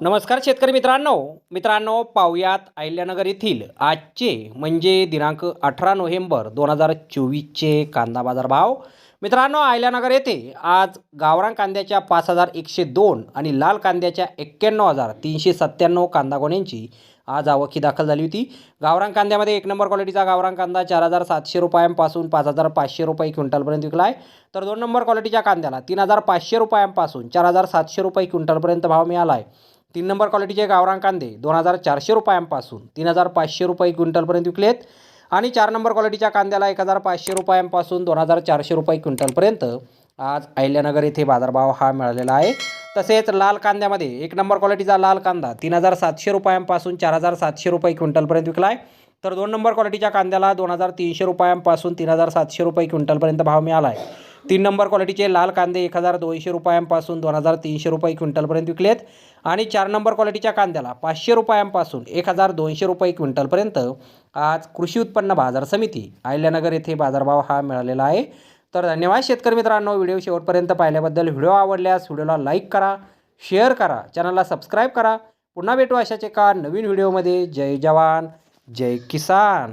नमस्कार शेतकरी मित्रांनो. मित्रांनो पाहुयात अहिल्यानगर येथील आजचे म्हणजे दिनांक अठरा नोव्हेंबर दोन हजार चोवीसचे कांदा बाजार भाव मित्रांनो अहिल्यानगर येथे आज गावरान कांद्याच्या पाच हजार एकशे दोन आणि लाल कांद्याच्या एक्क्याण्णव हजार तीनशे सत्त्याण्णव कांदा गोण्यांची आज आवकी दाखल झाली होती. गावरान कांद्यामध्ये एक नंबर क्वालिटीचा गावरान कांदा चार हजार सातशे रुपयांपासून पाच हजार पाचशे रुपये क्विंटलपर्यंत विकला आहे तर दोन नंबर क्वालिटीच्या कांद्याला तीन हजार पाचशे रुपयांपासून चार हजार सातशे रुपये क्विंटलपर्यंत भाव मिळाला आहे तीन नंबर क्वालिटीचे गावरान कांदे दोन हजार चारशे रुपयांपासून तीन हजार पाचशे रुपये क्विंटलपर्यंत विकलेत. आणि चार नंबर क्वालिटीच्या कांद्याला एक हजार पाचशे रुपयांपासून दोन हजार चारशे रुपये क्विंटलपर्यंत आज अहिल्यानगर येथे बाजारभाव हा मिळालेला आहे. तसेच लाल कांद्यामध्ये एक नंबर क्वालिटीचा लाल कांदा तीन हजार सातशे रुपयांपासून चार हजार सातशे रुपये क्विंटलपर्यंत विकला आहे तर दोन नंबर क्वालिटीच्या कांद्याला दोन हजार तीनशे रुपयांपासून तीन हजार सातशे रुपये क्विंटलपर्यंत भाव मिळाला आहे तीन नंबर क्वालिटीचे लाल कांदे एक हजार दोनशे रुपयांपासून दोन हजार तीनशे रुपये क्विंटलपर्यंत विकलेत. आणि चार नंबर क्वालिटीच्या कांद्याला पाचशे रुपयांपासून एक हजार दोनशे रुपये क्विंटलपर्यंत आज कृषी उत्पन्न बाजार समिती आयल्यानगर येथे बाजारभाव हा मिळालेला आहे. तर धन्यवाद शेतकरी मित्रांनो व्हिडिओ शेवटपर्यंत पाहिल्याबद्दल. व्हिडिओ आवडल्यास व्हिडिओला लाईक करा शेअर करा चॅनलला सबस्क्राईब करा. पुन्हा भेटू अशाच एका नवीन व्हिडिओमध्ये. जय जवान जय किसान.